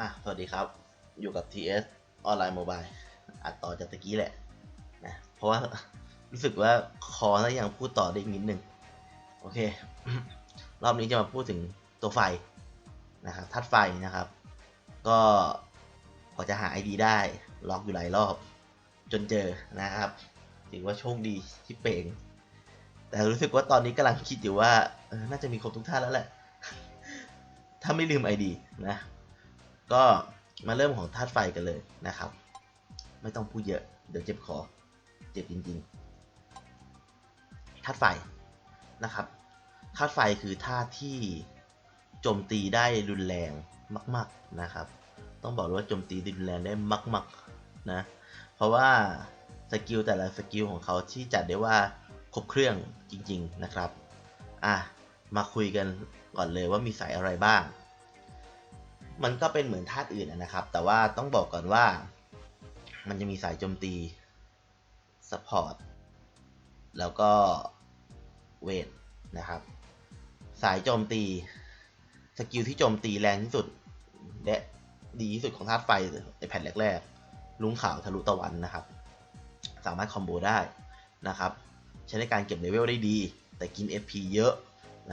อะ สวัสดีครับ อยู่กับ TS ออนไลน์โมบายอัดต่อจากตะกี้แหละนะ เพราะว่ารู้สึกว่าคอแล้วยังพูดต่อได้อีกนิดนึง โอเค รอบนี้จะมาพูดถึงตัวไฟนะครับทัดไฟนะครับ ก็พอจะหา ID ได้ ล็อกอยู่หลายรอบ จนเจอนะครับ ถือว่าโชคดีที่เป่ง แต่รู้สึกว่าตอนนี้กำลังคิดอยู่ว่าน่าจะมีครบทุกท่านแล้วแหละ ถ้าไม่ลืม ID นะ ก็มาเริ่มของธาตุไฟกันเลยนะครับ ไม่ต้องพูดเยอะเดี๋ยวเจ็บคอเจ็บจริงๆธาตุไฟนะครับธาตุไฟคือธาตุที่โจมตีได้รุนแรงมาก ๆนะครับ ต้องบอกเลยว่าโจมตีรุนแรงได้มากๆนะเพราะว่าสกิลแต่ละสกิลของเขาที่จัดได้ว่าครบเครื่องจริง ๆนะครับอะมาคุยกันก่อนเลยว่ามีสายอะไรบ้าง มันก็เป็นเหมือนธาตุอื่นนะครับ แต่ว่าต้องบอกก่อนว่า มันจะมีสายโจมตีซัพพอร์ตแล้วก็เวทนะครับ สายโจมตี สกิลที่โจมตีแรงที่สุด และดีที่สุดของธาตุไฟในแผ่นแรกๆลุงขาวทะลุตะวันนะครับ สามารถคอมโบได้นะครับ ใช้ในการเก็บเลเวลได้ดี แต่กิน FP เยอะ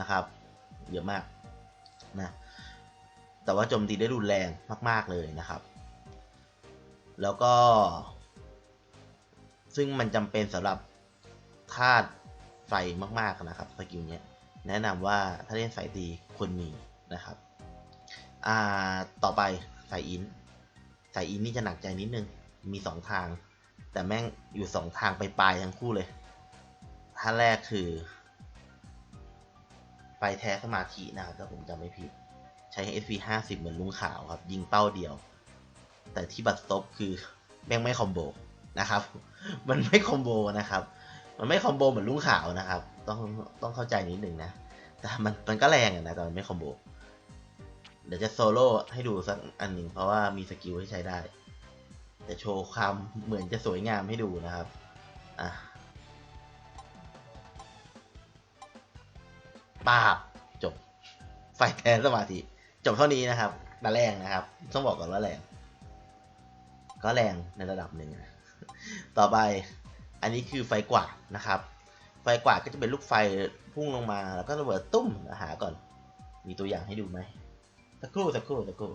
นะครับ เยอะมากนะ แต่ว่าโจมตีได้รุนแรงมาก ๆ เลยนะครับ แล้วก็ ซึ่งมันจำเป็นสำหรับธาตุไฟมาก ๆ นะครับสกิลเนี้ยแนะนำว่าถ้าเล่นสายตีควรมีนะครับ อ่า ต่อไปสายอินสายอินนี่จะหนักใจนิดนึง มีสองทาง แต่แม่งอยู่สองทางไปปลายทั้งคู่เลยท่าแรกคือไฟแท้สมาธินะครับถ้าผมจำไม่ผิด ใช้ SP 50 เหมือนลุงขาวครับ ยิงเป้าเดียว แต่ที่บัตรซบคือแม่งไม่คอมโบนะครับ มันไม่คอมโบนะครับ มันไม่คอมโบเหมือนลุงขาวนะครับ ต้องต้องเข้าใจนิดหนึ่งนะ แต่มันมันก็แรงนะแต่มันไม่คอมโบ เดี๋ยวจะโซโล่ให้ดูสักอันหนึ่งเพราะว่ามีสกิลให้ใช้ได้จะโชว์ความเหมือนจะสวยงามให้ดูนะครับ อะปาบจบ ไฟแทนสมาธิ จบเท่านี้นะครับแต่แรงนะครับ ต้องบอกก่อนว่าแรง ก็แรงในระดับหนึ่งนะต่อไปอันนี้คือไฟกวาดนะครับ ไฟกวาดก็จะเป็นลูกไฟพุ่งลงมา แล้วก็ระเบิดตุ้มหาก่อน มีตัวอย่างให้ดูไหมสักครู่สักครู่สักครู่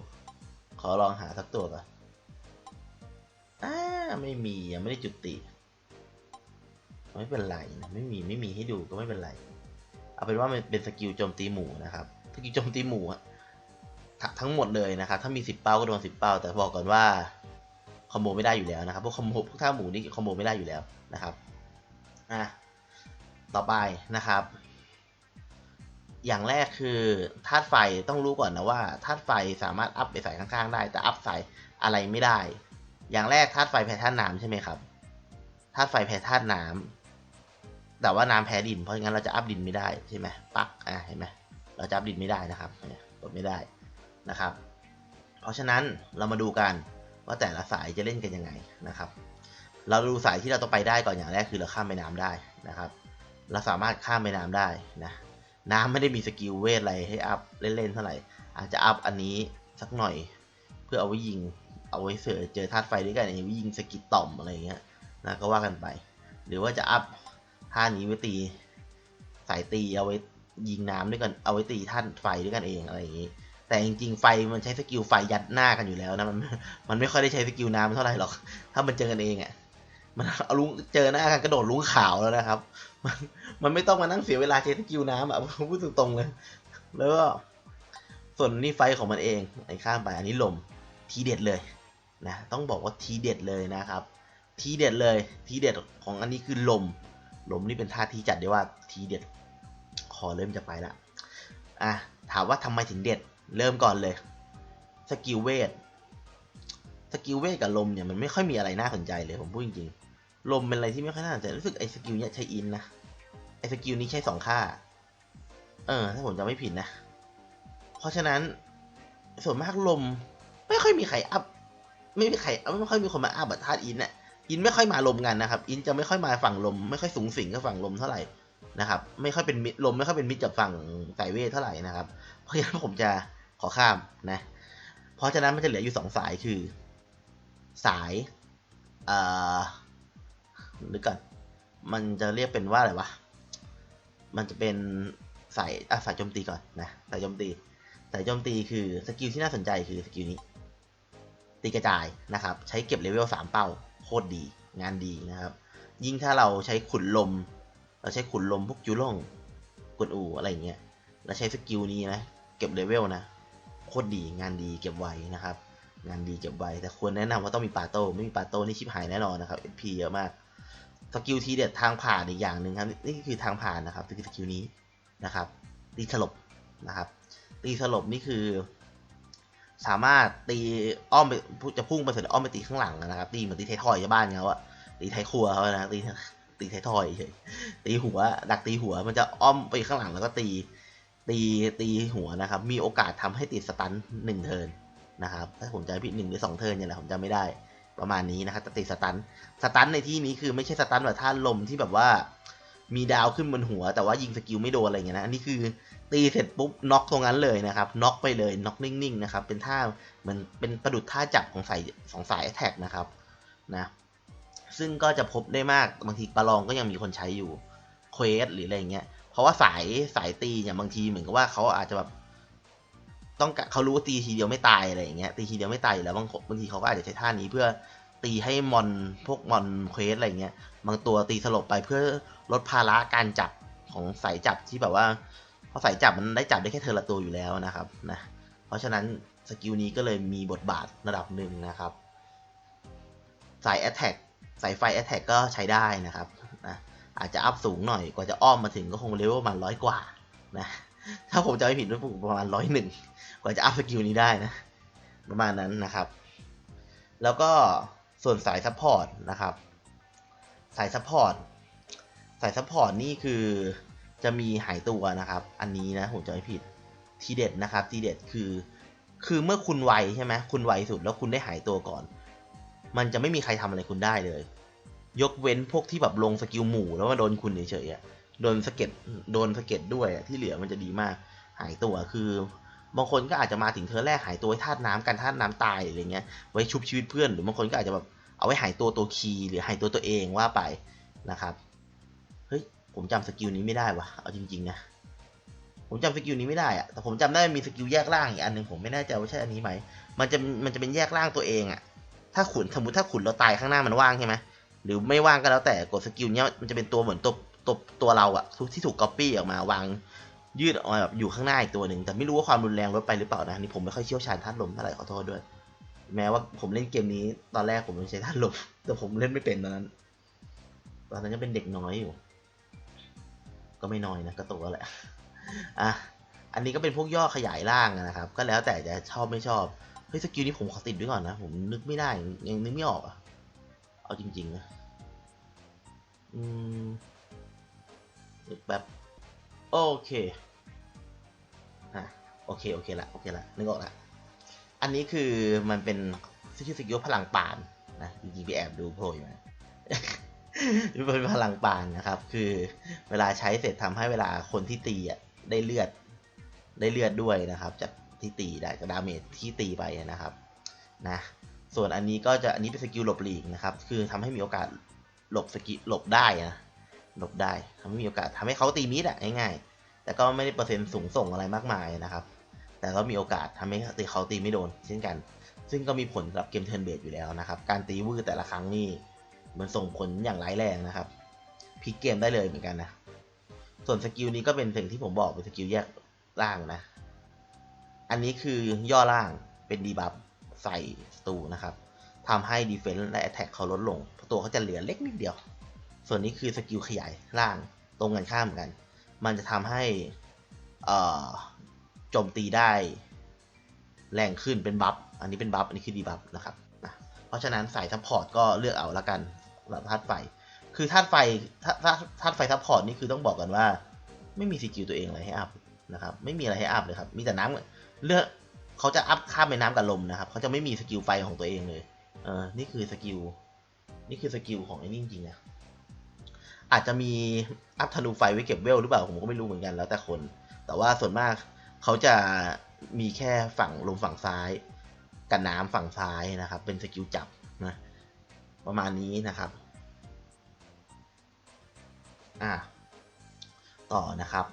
ขอลองหาสักตัวก่อนอ่าไม่มียังไม่ได้จุดติ ไม่เป็นไรนะไม่มีไม่มีให้ดูก็ไม่เป็นไร เอาเป็นว่ามันเป็นสกิลโจมตีหมู่นะครับสกิลโจมตีหมู่อะ ทั้งหมดเลยนะครับ ถ้ามีสิบเป้าก็โดนสิบเป้า แต่บอกก่อนว่าคอมโบไม่ได้อยู่แล้วนะครับพวกคอมโบพวกท่าหมูนี่คอมโบไม่ได้อยู่แล้วนะครับอะต่อไปนะครับ อย่างแรกคือธาตุไฟต้องรู้ก่อนนะว่าธาตุไฟสามารถอัพไปใส่ข้างๆได้ แต่อัพใส่อะไรไม่ได้ อย่างแรกธาตุไฟแพ้ธาตุน้ำใช่ไหมครับธาตุไฟแพ้ธาตุน้ำแต่ว่าน้ำแพ้ดิน เพราะงั้นเราจะอัพดินไม่ได้ใช่ไหมปักอ่าเห็นไหมเราจะอัพดินไม่ได้นะครับกดไม่ได้ นะครับ เพราะฉะนั้นเรามาดูกันว่าแต่ละสายจะเล่นกันยังไงนะครับ เราดูสายที่เราต้องไปได้ก่อนอย่างแรกคือเราข้ามแม่น้ำได้นะครับ เราสามารถข้ามแม่น้ำได้นะ น้ำไม่ได้มีสกิลเวทอะไรให้อัพเล่นๆเท่าไหร่ อาจจะอัพอันนี้สักหน่อย เพื่อเอาไว้ยิง เอาไว้เสือเจอธาตุไฟด้วยกันเอางนี้ยิงสกิลต่อมอะไรเงี้ยนะก็ว่ากันไป หรือว่าจะอัพท่านี้ไว้ตี สายตีเอาไว้ยิงน้ำด้วยกัน เอาไว้ตีท่านไฟด้วยกันเองอะไรอย่างนี้ แต่จริงๆไฟมันใช้สกิลไฟยัดหน้ากันอยู่แล้วนะมันมันไม่ค่อยได้ใช้สกิลน้ำเท่าไหร่หรอก ถ้ามันเจอกันเองอะ่ะมันเอาลุงเจอหน้ากันกระโดดลุงขาวแล้วนะครับ มันมันไม่ต้องมานั่งเสียเวลาใช้สกิลน้ำอะพูดตรงๆเลย แล้วก็ส่วนนี้ไฟของมันเองไอ้ข้ามไปอันนี้ลมทีเด็ดเลยนะต้องบอกว่าทีเด็ดเลยนะครับ ทีเด็ดเลยทีเด็ดของอันนี้คือลม ลมนี่เป็นท่าที่จัดได้ว่าทีเด็ดขอเริ่มจะไปละอะถามว่าทำไมถึงเด็ด เริ่มก่อนเลย สกิลเวท สกิลเวทกับลมเนี่ยมันไม่ค่อยมีอะไรน่าสนใจเลยผมพูดจริงๆ ลมเป็นอะไรที่ไม่ค่อยน่าสนใจ รู้สึกไอ้สกิลเนี้ยใช้อินนะ ไอ้สกิลนี้ใช้สองค่า เออ ถ้าผมจำไม่ผิดนะ เพราะฉะนั้นส่วนมากลม ไม่ค่อยมีใครอัพ ไม่มีใครไม่ค่อยมีคนมาอัพแบบธาตุอินน่ะอินไม่ค่อยมาลมกันนะครับ อินจะไม่ค่อยมาฝั่งลม ไม่ค่อยสูงสิงกับฝั่งลมเท่าไหร่นะครับ ไม่ค่อยเป็นมิตรลมไม่ค่อยเป็นมิตรกับฝั่งสายเวทเท่าไหร่นะครับ เพราะฉะนั้นผมจะ ขอข้ามนะ เพราะฉะนั้นมันจะเหลืออยู่สองสายคือ สายเอ่อนึกก่อนมันจะเรียกเป็นว่าอะไรวะ มันจะเป็นสายอะสายโจมตีก่อนนะสายโจมตี สายโจมตีคือสกิลที่น่าสนใจคือสกิลนี้ ตีกระจายนะครับ ใช้เก็บเลเวล3เป้าโคตรดี งานดีนะครับ ยิ่งถ้าเราใช้ขุนลม เราใช้ขุนลมพวกจูล่งกวนอูอะไรเงี้ยแล้วใช้สกิลนี้นะ เก็บเลเวลนะ โคตรดีงานดีเก็บไว้นะครับ งานดีเก็บไว้ แต่ควรแนะนำว่าต้องมีปาโต้ไม่มีปาโต้นี่ชิบหายแน่นอนนะครับ SP เยอะมากสกิลทีเด็ดทางผ่านอีกอย่างหนึ่งครับนี่คือทางผ่านนะครับคือสกิลนี้นะครับตีสลบนะครับ ตีสลบนี่คือ สามารถตีอ้อมไปจะพุ่งไปเสร็จอ้อมไปตีข้างหลังนะครับ ตีเหมือนตีไทยทอยชาวบ้านเขาอะตีไทยครัวเขานะตีตีไทยทอยเฉยตีหัวดักตีหัวมันจะอ้อมไปข้างหลังแล้วก็ตี ตีตีหัวนะครับ มีโอกาสทำให้ติดสตันหนึ่งเทินนะครับถ้าผมจำผิดหนึ่งหรือสองเทินเนี่ยแหละผมจำไม่ได้ประมาณนี้นะครับจะติดสตันสตันในที่นี้คือไม่ใช่สตันแบบท่าลมที่แบบว่า มีดาวขึ้นบนหัว แต่ว่ายิงสกิลไม่โดนอะไรเงี้ยนะอันนี้คือตีเสร็จปุ๊บน็อกตรงนั้นเลยนะครับน็อกไปเลยน็อกนิ่งๆนะครับเป็นท่าเหมันเป็นประดุดท่าจับของสายสองสายแท็กนะครับนะซึ่งก็จะพบได้มากบางทีปลองก็ยังมีคนใช้อยู่เควสหรืออะไรเงี้ย เพราะว่าสายสายตีเนี่ยบางทีเหมือนกับว่าเขาอาจจะแบบต้องเขารู้ว่าตีทีเดียวไม่ตายอะไรอย่างเงี้ยตีทีเดียวไม่ตายอยู่แล้วบางบางทีเขาก็อาจจะใช้ท่านี้เพื่อตีให้มอนพวกมอนเควสอะไรเงี้ยบางตัวตีสลบไปเพื่อลดภาระการจับของสายจับที่แบบว่าเพราะสายจับมันได้จับได้แค่เธอละตัวอยู่แล้วนะครับนะเพราะฉะนั้นสกิลนี้ก็เลยมีบทบาทระดับหนึ่งนะครับ สาย Attack สายไฟ Attack ก็ใช้ได้นะครับ อาจจะอัพสูงหน่อยกว่าจะอ้อมมาถึงก็คงเลเวลประมาณร้อยกว่านะถ้าผมจะไม่ผิดว่าประมาณร้อยหนึ่งกว่าจะอัพสกิลนี้ได้นะ ประมาณนั้นนะครับ แล้วก็ส่วนสายซัพพอร์ตนะครับ สายซัพพอร์ตสายซัพพอร์ตนี่คือจะมีหายตัวนะครับ อันนี้นะผมจะไม่ผิดทีเด็ดนะครับทีเด็ดคือ คือเมื่อคุณไวใช่ไหมคุณไวสุดแล้วคุณได้หายตัวก่อน มันจะไม่มีใครทำอะไรคุณได้เลย ยกเว้นพวกที่แบบลงสกิลหมู่แล้วมาโดนคุณเฉยๆอะโดนสะเก็ดโดนสะเก็ดด้วยอะที่เหลือมันจะดีมาก หายตัวคือบางคนก็อาจจะมาถึงเธอแรกหายตัวไว้ธาตุน้ำกันธาตุน้ำตายอะไรเงี้ยไว้ชุบชีวิตเพื่อนหรือบางคนก็อาจจะแบบเอาไว้หายตัวตัวคีหรือหายตัวตัวเองว่าไปนะครับเฮ้ยผมจำสกิลนี้ไม่ได้วะเอาจริงๆนะผมจำสกิลนี้ไม่ได้อะแต่ผมจำได้มีสกิลแยกร่างอีกอันหนึ่งผมไม่แน่ใจว่าใช่อันนี้ไหมมันจะมันจะเป็นแยกร่างตัวเองอะถ้าขุนสมมติถ้าขุนเราตายข้างหน้ามันว่างใช่ไหม หรือไม่ว่างก็แล้วแต่กดสกิลเนี้ยมันจะเป็นตัวเหมือนตัวตัวตัวเราอะที่ถูกก๊อปปี้ออกมาวางยืดออกมาแบบอยู่ข้างหน้าอีกตัวหนึ่งแต่ไม่รู้ว่าความรุนแรงลดไปหรือเปล่านะนี่ผมไม่ค่อยเชี่ยวชาญธาตุลมเท่าไหร่ขอโทษด้วย แม้ว่าผมเล่นเกมนี้ตอนแรกผมไม่ใช้ธาตุลมแต่ผมเล่นไม่เป็นตอนนั้นตอนนั้นยังเป็นเด็กน้อยอยู่ ก็ไม่น้อยนะก็โตแล้วแหละอะอันนี้ก็เป็นพวกย่อขยายร่างนะครับ ก็แล้วแต่จะชอบไม่ชอบเฮ้ยสกิลนี้ผมขอติดด้วยก่อนนะ ผมนึกไม่ได้ยังนึกไม่ออกอะ เอาจริงๆนะอืมแบบโอเคอะโอเค โอเคละโอเคละนึกออกละอันนี้คือมันเป็นชื่อสกิลพลังปานนะจริงๆไปแอบดูโผล่อยู่นะเป็นพลังปานนะครับ คือเวลาใช้เสร็จทำให้เวลาคนที่ตีอะได้เลือดได้เลือดด้วยนะครับ จากที่ตีได้จากดาเมจที่ตีไปนะครับ นะ ส่วนอันนี้ก็จะอันนี้เป็นสกิลหลบหลีกนะครับ คือทำให้มีโอกาสหลบสกิลหลบได้นะหลบได้ทำให้มีโอกาสทำให้เขาตีมิดอะง่ายๆ แต่ก็ไม่ได้เปอร์เซ็นต์สูงส่งอะไรมากมายนะครับ แต่ก็มีโอกาสทำให้ตีเขาตีไม่โดน เช่นกัน ซึ่งก็มีผลกับเกมเทิร์นเบสอยู่แล้วนะครับ การตีวืดแต่ละครั้งนี่มันส่งผลอย่างร้ายแรงนะครับพลิกเกมได้เลยเหมือนกันนะ ส่วนสกิลนี้ก็เป็นสิ่งที่ผมบอกเป็นสกิลแยกล่างนะ อันนี้คือย่อล่างเป็นดีบัฟ ใส่สตูนะครับทำให้ดีเฟนส์และแอตแทกเขาลดลงเพราะตัวเขาจะเหลือเล็กนิดเดียว ส่วนนี้คือสกิลขยายล่างตรงกันข้ามกัน มันจะทำให้โจมตีได้แรงขึ้นเป็นบัฟ อันนี้เป็นบัฟ อันนี้คือดีบัฟนะครับนะเพราะฉะนั้นสายซัพพอร์ตก็เลือกเอาละกันสำหรับธาตุไฟ คือธาตุไฟธาตุไฟซัพพอร์ตนี่คือต้องบอกกันว่า ไม่มีสกิลตัวเองอะไรให้อัพนะครับ ไม่มีอะไรให้อัพเลยครับ มีแต่น้ำเลือก เขาจะอัพข้ามไปน้ำกับลมนะครับเขาจะไม่มีสกิลไฟของตัวเองเลยเออนี่คือสกิลนี่คือสกิลของไอ้นี่จริงๆนะอาจจะมีอัพธนูไฟไว้เก็บเวลหรือเปล่าผมก็ไม่รู้เหมือนกันแล้วแต่คน แต่ว่าส่วนมากเขาจะมีแค่ฝั่งลมฝั่งซ้ายกันน้ำฝั่งซ้ายนะครับ เป็นสกิลจับนะประมาณนี้นะครับอะต่อนะครับ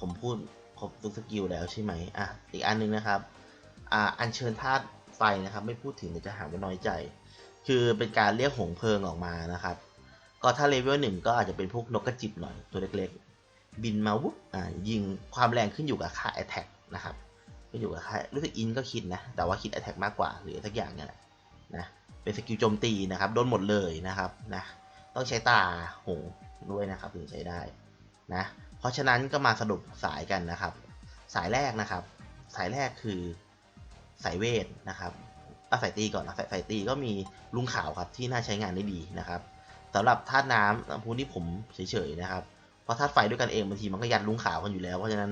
ผมพูด ครบทุกสกิลแล้วใช่ไหมอะอีกอันหนึงนะครับอ่าอัญเชิญธาตุไฟนะครับ ไม่พูดถึงจะหาว่าน้อยใจ คือเป็นการเรียกหงเพลิงออกมานะครับ ก็ถ้าเลเวลหนึ่งก็อาจจะเป็นพวกนกกระจิบหน่อยตัวเล็กๆ บินมาวุบอ่ายิงความแรงขึ้นอยู่กับค่า attack นะครับขึ้นอยู่กับค่ารู้สึกอินก็คิดนะ แต่ว่าคิด attack มากกว่าหรือสักอย่างเนี่ยแหละนะเป็นสกิลโจมตีนะครับโดนหมดเลยนะครับนะต้องใช้ตาหงด้วยนะครับถึงใช้ได้นะ เพราะฉะนั้นก็มาสรุปสายกันนะครับ สายแรกนะครับ สายแรกคือสายเวทนะครับเอาสายตีก่อนนะสายสายตีก็มีลุงขาวครับที่น่าใช้งานได้ดีนะครับสำหรับธาตุน้ำพูดที่ผมเฉยๆนะครับเพราะธาตุไฟด้วยกันเองบางทีมันก็ยัดลุงขาวกันอยู่แล้วเพราะฉะนั้น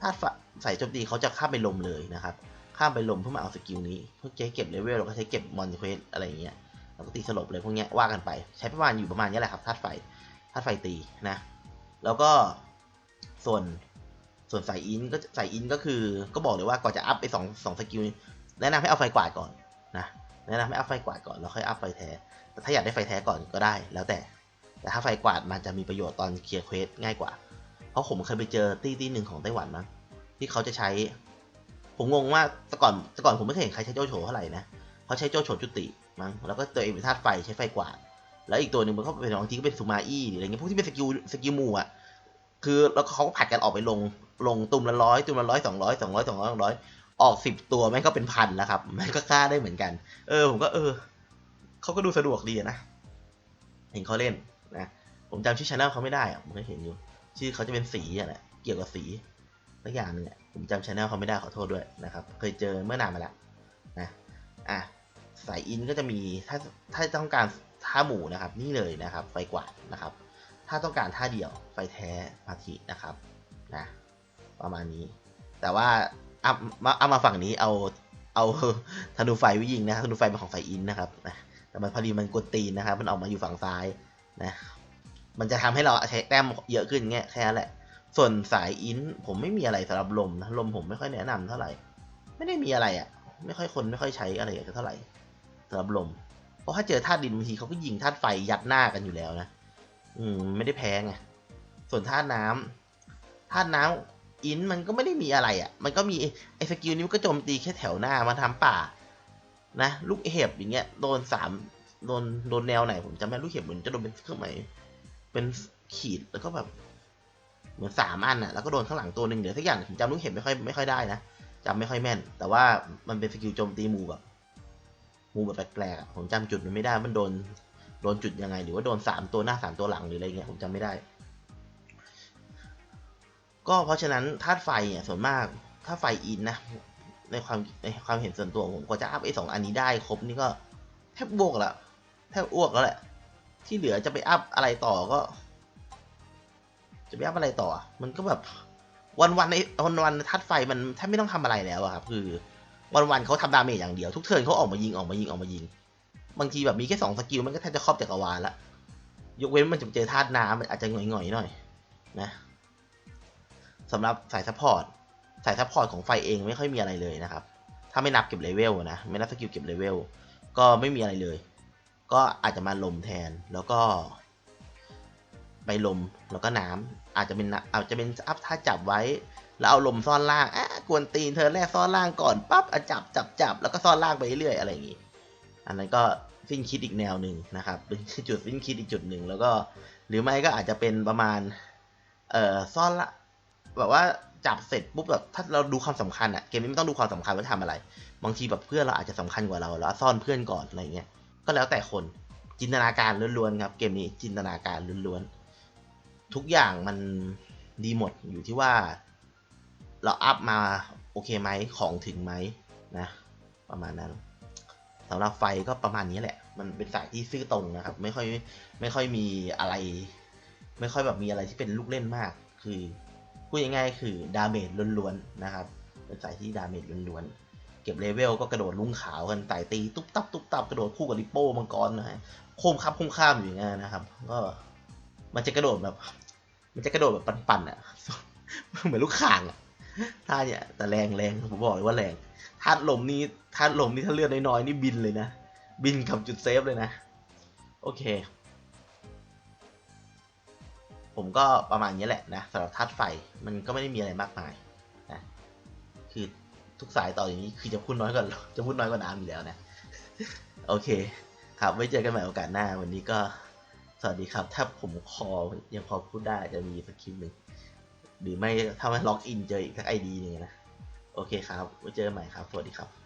ธาตุไฟสายโจมตีเขาจะข้ามไปลมเลยนะครับข้ามไปลมเพื่อมาเอาสกิลนี้เพื่อใช้เก็บเลเวลเราก็ใช้เก็บมอนเควสอะไรอย่างเงี้ยเราก็ตีสลบเลยพวกเนี้ยว่ากันไป ใช้ประมาณอยู่ประมาณนี้แหละครับธาตุไฟธาตุไฟตีนะแล้วก็ ส่วนส่วนสายอินก็สายอินก็คือก็บอกเลยว่าก่อนจะอัพไปสองสองสกิลแนะนำให้เอาไฟกวาดก่อนนะแนะนำให้อัพไฟกวาดก่อนแล้วค่อยอัพไฟแท้แต่ถ้าอยากได้ไฟแท้ก่อนก็ได้ แล้วแต่ แต่ถ้าไฟกวาดมันจะมีประโยชน์ตอนเคลียร์เควสง่ายกว่า เพราะผมเคยไปเจอตี้ตี้หนึ่งของไต้หวันมั้งที่เขาจะใช้ ผมงงว่าแต่ก่อนแต่ก่อนผมไม่เคยเห็นใครใช้โจโฉเท่าไหร่นะเขาใช้โจโฉจุติมั้งแล้วก็ตัวเองเป็นธาตุไฟใช้ไฟกวาดแล้วอีกตัวหนึ่งมันก็เป็นบางทีก็เป็นซูมาอี้หรืออะไรเงี้ยพวกที่เป็นสกิลสกิลหมูอะ คือแล้วเขาก็ผัดกันออกไปลงลงตุ่มละร้อยตุ่มละร้อยสองร้อยสองร้อยสองร้อยสองร้อยออกสิบตัวแม่งก็เป็นพันแล้วครับแม่งก็กล้าได้เหมือนกัน เออ ผมก็เออเขาก็ดูสะดวกดีนะเห็นเขาเล่นนะผมจำชื่อช anel เขาไม่ได้อะผมเคยเห็นอยู่ ชื่อเขาจะเป็นสีอะแหละเกี่ยวกับสีสักอย่างหนึงอะผมจำช anel เขาไม่ได้ขอโทษด้วยนะครับ เคยเจอเมื่อนานมาแล้วนะอะสายอินก็จะมีถ้าถ้าต้องการท่าหมูนะครับ นี่เลยนะครับ ไฟกวาดนะครับ ถ้าต้องการท่าเดียวไฟแท้มาทินะครับนะประมาณนี้ แต่ว่าเอามาเอามาฝั่งนี้เอาเอาธนูไฟวิยิงนะธนูไฟเป็นของไฟอินนะครับนะแต่มันพอดีมันกดตีนนะครับ มันออกมาอยู่ฝั่งซ้ายนะมันจะทำให้เราใช้แต้มเยอะขึ้นเงี้ยแค่นั้นแหละ ส่วนสายอินผมไม่มีอะไรสำหรับลมนะลมผมไม่ค่อยแนะนำเท่าไหร่ ไม่ได้มีอะไรอะ่ะ ไม่ค่อยคนไม่ค่อยใช้อะไรกันเท่าไหร่สำหรับลม เพราะถ้าเจอธาตุดินบางทีเขาก็ยิงธาตุไฟยัดหน้ากันอยู่แล้วนะ อืมไม่ได้แพ้ไงส่วนธาตุน้ำธาตุน้ำอินมันก็ไม่ได้มีอะไรอะ่ะ มันก็มีไอ้สกิลนี้มันก็โจมตีแค่แถวหน้ามาทำป่า นะ ลูกเห็บอย่างเงี้ยโดนสามโดนโดนแนวไหนผมจำไม่ลูกเห็บเหมือนจะโดนเป็นเครื่องหมายเป็นขีดแล้วก็แบบเหมือนสามอันอะแล้วก็โดนข้างหลังตัวหนึ่งเดี๋ยวสักอย่างผมจำลูกเห็บไม่ค่อยไม่ค่อยได้นะจำไม่ค่อยแม่น แต่ว่ามันเป็นสกิลโจมตีหมู่แบบหมู่แบบแปลกๆอะผมจำจุดมันไม่ได้มันโดน โดนจุดยังไง หรือว่าโดนสามตัวหน้าสามตัวหลังหรืออะไรเงี้ยผมจำไม่ได้ ก็เพราะฉะนั้นธาตุไฟเนี่ยส่วนมากถ้าไฟอินนะ ในความในความเห็นส่วนตัวผมก็จะอัพไอ้สองอันนี้ได้ครบนี่ก็แทบอ้วกละแทบอ้วกแล้วแหละที่เหลือจะไปอัพอะไรต่อก็ จะไปอัพอะไรต่อ มันก็แบบวันวันในวันวันทัดไฟมันแทบไม่ต้องทำอะไรแล้วอะครับ คือ วันวันเขาทำดาเมจอย่างเดียว ทุกเทิร์นเขาออกมายิงออกมายิงออกมายิง บางทีแบบมีแค่สองสกิลมันก็แทบจะครอบจักรวาลละยกเว้นมันจะเจอธาตุน้ำมันอาจจะหง่อยๆหน่อยนะสำหรับสายซัพพอร์ตสายซัพพอร์ตของไฟเองไม่ค่อยมีอะไรเลยนะครับ ถ้าไม่นับเก็บเลเวลนะ ไม่นับสกิลเก็บเลเวล ก็ไม่มีอะไรเลย ก็อาจจะมาลมแทนแล้วก็ไปลมแล้วก็น้ำอาจจะเป็นอาจจะเป็นอัพท่าจับไว้ แล้วเอาลมซ่อนล่างอะกวนตีนเธอแรกซ่อนล่างก่อนปั๊บอะจับจับจับแล้วก็ซ่อนล่างไปเรื่อยๆอะไรอย่างงี้ อันนั้นก็สิ้นคิดอีกแนวหนึ่งนะครับเป็นจุดสิ้นคิดอีกจุดหนึ่งแล้วก็หรือไม่ก็อาจจะเป็นประมาณเอ่อซ่อนละแบบว่าจับเสร็จปุ๊บแบบถ้าเราดูความสำคัญอะเกมนี้ไม่ต้องดูความสำคัญว่าทำอะไร บางทีแบบเพื่อนเราอาจจะสำคัญกว่าเราแล้วซ่อนเพื่อนก่อนอะไรเงี้ยก็แล้วแต่คนจินตนาการล้วนๆครับ เกมนี้จินตนาการล้วนๆทุกอย่างมันดีหมดอยู่ที่ว่า เราอัพมาโอเคไหมของถึงไหมนะ ประมาณนั้น สำหรับไฟก็ประมาณนี้แหละ มันเป็นสายที่ซื่อตรงนะครับ ไม่ค่อยไม่ค่อยมีอะไร ไม่ค่อยแบบมีอะไรที่เป็นลูกเล่นมาก คือพูดง่ายๆคือดาเมจล้วนๆนะครับ เป็นสายที่ดาเมจล้วนๆ เก็บเลเวลก็กระโดดลุงขาวกันไต่ตีตุ๊บตับตุ๊บตับกระโดดคู่กับริปโป้มังกรนะฮะโค้มคับโค้มข้ามอยู่อย่างเงี้ยนะครับ ก็มันจะกระโดดแบบ มันจะกระโดดแบบปันๆอะเหมือนลูกข่างอะท่าเนี่ยแต่แรงแรงผมบอกเลยว่าแรง ธาตุลมนี่ธาตุลมนี่ถ้าเลือดน้อยๆนี่บินเลยนะ บินกับจุดเซฟเลยนะ โอเค ผมก็ประมาณนี้แหละนะสำหรับธาตุไฟมันก็ไม่ได้มีอะไรมากมายนะคือทุกสายต่ออย่างนี้คือจะพูดน้อยกว่าจะพูดน้อยกว่าน้ำอยู่แล้วนะ โอเค ครับไว้เจอกันใหม่โอกาสหน้า วันนี้ก็สวัสดีครับ ถ้าผมคอยังพอพูดได้จะมีสักคลิปหนึ่งหรือไม่ถ้าไม่ล็อกอินเจออีกสักไอดีนึ่งนะ โอเคครับไว้เจอกันใหม่ครับ สวัสดีครับ